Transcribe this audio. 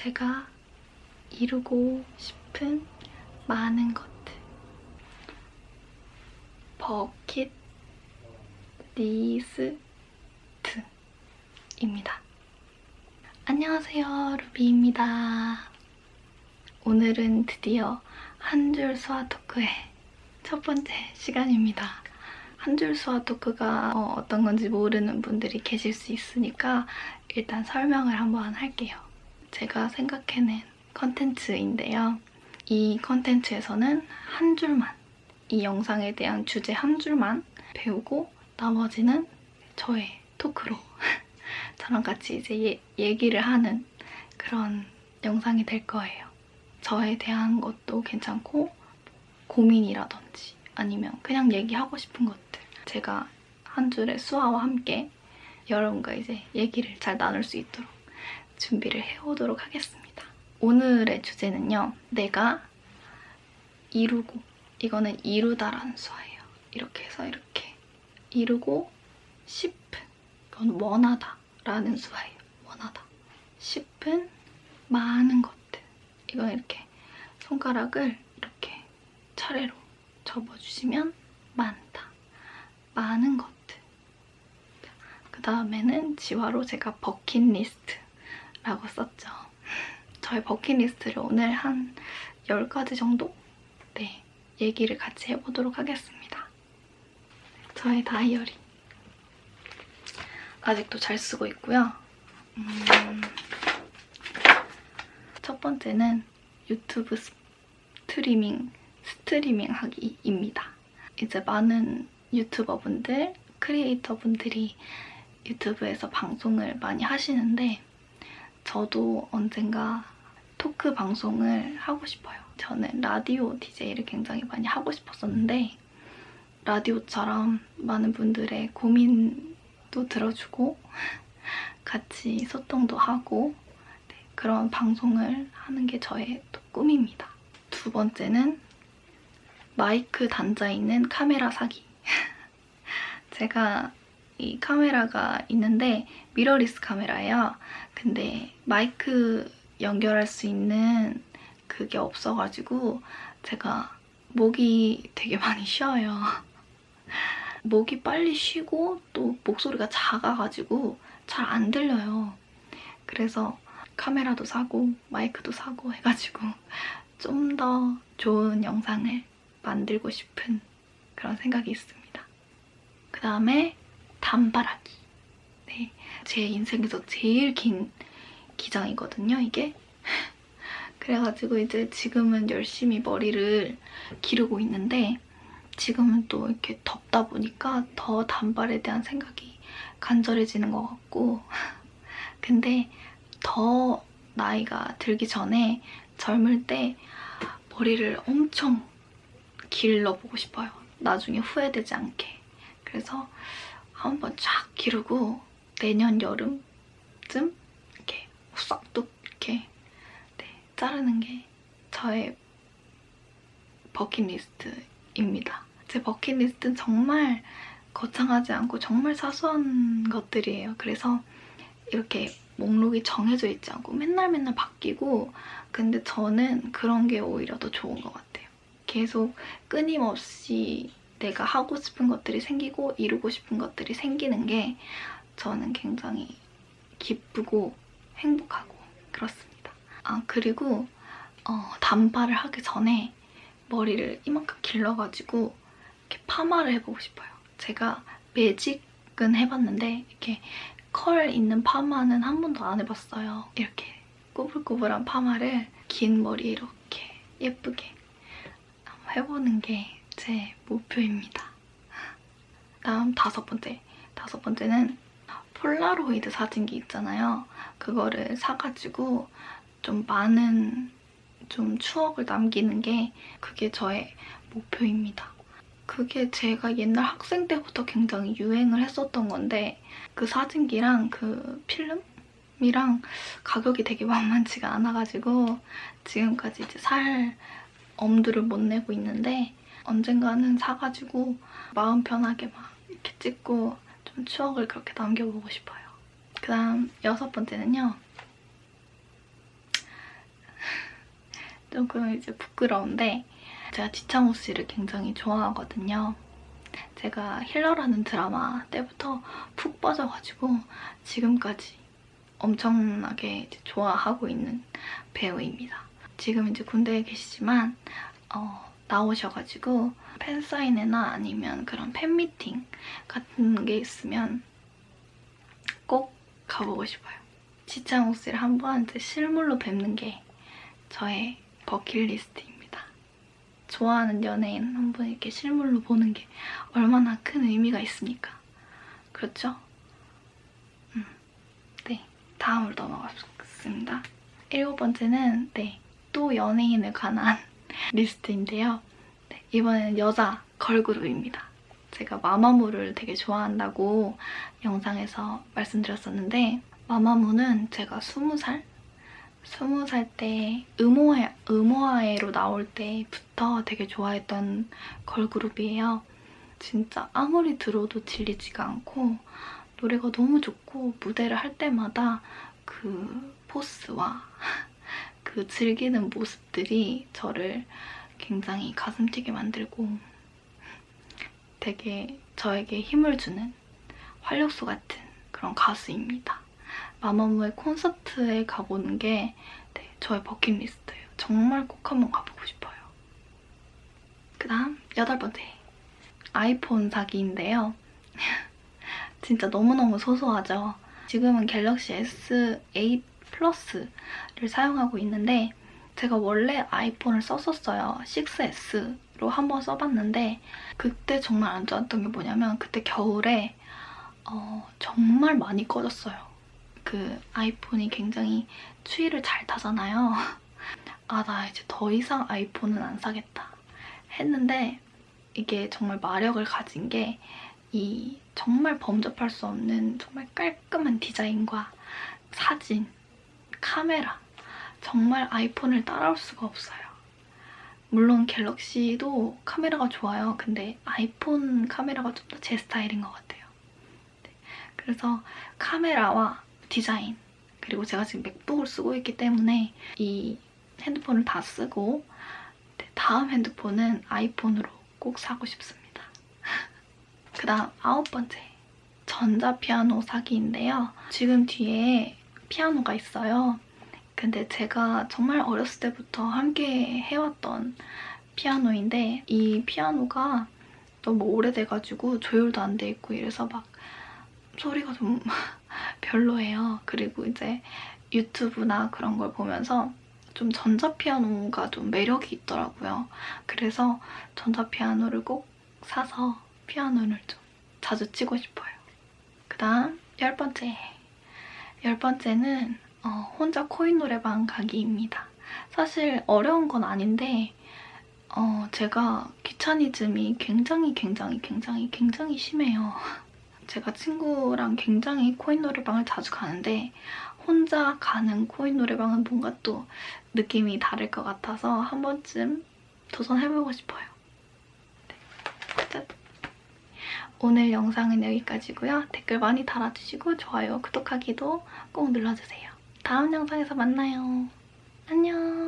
제가 이루고 싶은 많은 것들. 버킷 리스트입니다. 안녕하세요, 루비입니다. 오늘은 드디어 한 줄 수화 토크의 첫 번째 시간입니다. 한 줄 수화 토크가 어, 떤 건지 모르는 분들이 계실 수 있으니까 일단 설명을 한번 할게요. 제가 생각해낸 컨텐츠인데요. 이 컨텐츠에서는 한 줄만, 이 영상에 대한 주제 한 줄만 배우고 나머지는 저의 토크로 저랑 같이 이제 예, 얘기를 하는 그런 영상이 될 거예요. 저에 대한 것도 괜찮고 고민이라든지 아니면 그냥 얘기하고 싶은 것들 제가 한 줄의 수화와 함께 여러분과 이제 얘기를 잘 나눌 수 있도록 준비를 해오도록 하겠습니다. 오늘의 주제는요. 내가 이루고 이거는 이루다라는 수화예요. 이렇게 해서 이렇게 이루고 싶은 이건 원하다라는 수화예요. 원하다. 싶은 많은 것들 이건 이렇게 손가락을 이렇게 차례로 접어주시면 많다. 많은 것들. 그 다음에는 지화로 제가 버킷리스트 라고 썼죠. 저의 버킷리스트를 오늘 한 10가지 정도? 네, 얘기를 같이 해보도록 하겠습니다. 저의 다이어리. 아직도 잘 쓰고 있고요. 음, 첫 번째는 유튜브 스트리밍, 스트리밍 하기입니다. 이제 많은 유튜버분들, 크리에이터분들이 유튜브에서 방송을 많이 하시는데 저도 언젠가 토크 방송을 하고 싶어요. 저는 라디오 DJ를 굉장히 많이 하고 싶었었는데 라디오처럼 많은 분들의 고민도 들어주고 같이 소통도 하고 네, 그런 방송을 하는 게 저의 또 꿈입니다. 두 번째는 마이크 단자 있는 카메라 사기. 제가 이 카메라가 있는데 미러리스 카메라예요. 근데 마이크 연결할 수 있는 그게 없어가지고 제가 목이 되게 많이 쉬어요. 목이 빨리 쉬고 또 목소리가 작아가지고 잘 안 들려요. 그래서 카메라도 사고 마이크도 사고 해가지고 좀 더 좋은 영상을 만들고 싶은 그런 생각이 있습니다. 그 다음에 단발하기. 네, 제 인생에서 제일 긴 기장이거든요, 이게. 그래가지고 이제 지금은 열심히 머리를 기르고 있는데 지금은 또 이렇게 덥다 보니까 더 단발에 대한 생각이 간절해지는 것 같고 근데 더 나이가 들기 전에 젊을 때 머리를 엄청 길러보고 싶어요. 나중에 후회되지 않게. 그래서 한번 쫙 기르고 내년 여름쯤 이렇게 싹둑 이렇게 네, 자르는 게 저의 버킷리스트입니다. 제 버킷리스트는 정말 거창하지 않고 정말 사소한 것들이에요. 그래서 이렇게 목록이 정해져 있지 않고 맨날 맨날 바뀌고 근데 저는 그런 게 오히려 더 좋은 것 같아요. 계속 끊임없이 내가 하고 싶은 것들이 생기고 이루고 싶은 것들이 생기는 게 저는 굉장히 기쁘고 행복하고 그렇습니다. 아 그리고 어, 단발을 하기 전에 머리를 이만큼 길러가지고 이렇게 파마를 해보고 싶어요. 제가 매직은 해봤는데 이렇게 컬 있는 파마는 한 번도 안 해봤어요. 이렇게 꼬불꼬불한 파마를 긴 머리에 이렇게 예쁘게 해보는 게 제 목표입니다. 다음 다섯 번째. 다섯 번째는 폴라로이드 사진기 있잖아요. 그거를 사가지고 좀 많은 좀 추억을 남기는 게 그게 저의 목표입니다. 그게 제가 옛날 학생 때부터 굉장히 유행을 했었던 건데 그 사진기랑 그 필름이랑 가격이 되게 만만치가 않아가지고 지금까지 이제 살 엄두를 못 내고 있는데 언젠가는 사가지고 마음 편하게 막 이렇게 찍고 좀 추억을 그렇게 남겨보고 싶어요. 그 다음 여섯 번째는요. 조금 이제 부끄러운데 제가 지창호 씨를 굉장히 좋아하거든요. 제가 힐러라는 드라마 때부터 푹 빠져가지고 지금까지 엄청나게 좋아하고 있는 배우입니다. 지금 이제 군대에 계시지만 어, 나오셔가지고 팬사인회나 아니면 그런 팬미팅 같은 게 있으면 꼭 가보고 싶어요. 지창욱 씨를 한번 이제 실물로 뵙는 게 저의 버킷리스트입니다. 좋아하는 연예인 한번 이렇게 실물로 보는 게 얼마나 큰 의미가 있습니까? 그렇죠? 음, 네, 다음으로 넘어가겠습니다. 일곱 번째는 네, 또 연예인을 관한 리스트인데요. 네, 이번에는 여자 걸그룹입니다. 제가 마마무를 되게 좋아한다고 영상에서 말씀드렸었는데 마마무는 제가 스무 살 스무 살때 음오해, 음오아에로 나올 때부터 되게 좋아했던 걸그룹이에요. 진짜 아무리 들어도 질리지가 않고 노래가 너무 좋고 무대를 할 때마다 그 포스와 그 즐기는 모습들이 저를 굉장히 가슴 뛰게 만들고 되게 저에게 힘을 주는 활력소 같은 그런 가수입니다. 마마무의 콘서트에 가보는 게 네, 저의 버킷리스트예요. 정말 꼭 한번 가보고 싶어요. 그 다음 여덟 번째 아이폰 사기인데요. 진짜 너무너무 소소하죠. 지금은 갤럭시 S8 플러스를 사용하고 있는데 제가 원래 아이폰을 썼었어요. 6S로 한번 써봤는데 그때 정말 안 좋았던 게 뭐냐면 그때 겨울에 어, 정말 많이 꺼졌어요. 그 아이폰이 굉장히 추위를 잘 타잖아요. 아, 나 이제 더 이상 아이폰은 안 사겠다 했는데 이게 정말 마력을 가진 게 이 정말 범접할 수 없는 정말 깔끔한 디자인과 사진, 카메라 정말 아이폰을 따라올 수가 없어요. 물론 갤럭시도 카메라가 좋아요. 근데 아이폰 카메라가 좀 더 제 스타일인 것 같아요. 네. 그래서 카메라와 디자인 그리고 제가 지금 맥북을 쓰고 있기 때문에 이 핸드폰을 다 쓰고 네, 다음 핸드폰은 아이폰으로 꼭 사고 싶습니다. 그 다음 아홉 번째 전자피아노 사기인데요. 지금 뒤에 피아노가 있어요. 근데 제가 정말 어렸을 때부터 함께 해왔던 피아노인데 이 피아노가 너무 오래돼가지고 조율도 안 돼 있고 이래서 막 소리가 좀 별로예요. 그리고 이제 유튜브나 그런 걸 보면서 좀 전자피아노가 좀 매력이 있더라고요. 그래서 전자피아노를 꼭 사서 피아노를 좀 자주 치고 싶어요. 그 다음 열 번째. 열 번째는 어, 혼자 코인 노래방 가기입니다. 사실 어려운 건 아닌데 어, 제가 귀차니즘이 굉장히 굉장히 굉장히 굉장히 심해요. 제가 친구랑 굉장히 코인 노래방을 자주 가는데 혼자 가는 코인 노래방은 뭔가 또 느낌이 다를 것 같아서 한 번쯤 도전해보고 싶어요. 네. 짠. 오늘 영상은 여기까지고요. 댓글 많이 달아주시고 좋아요, 구독하기도 꼭 눌러주세요. 다음 영상에서 만나요. 안녕.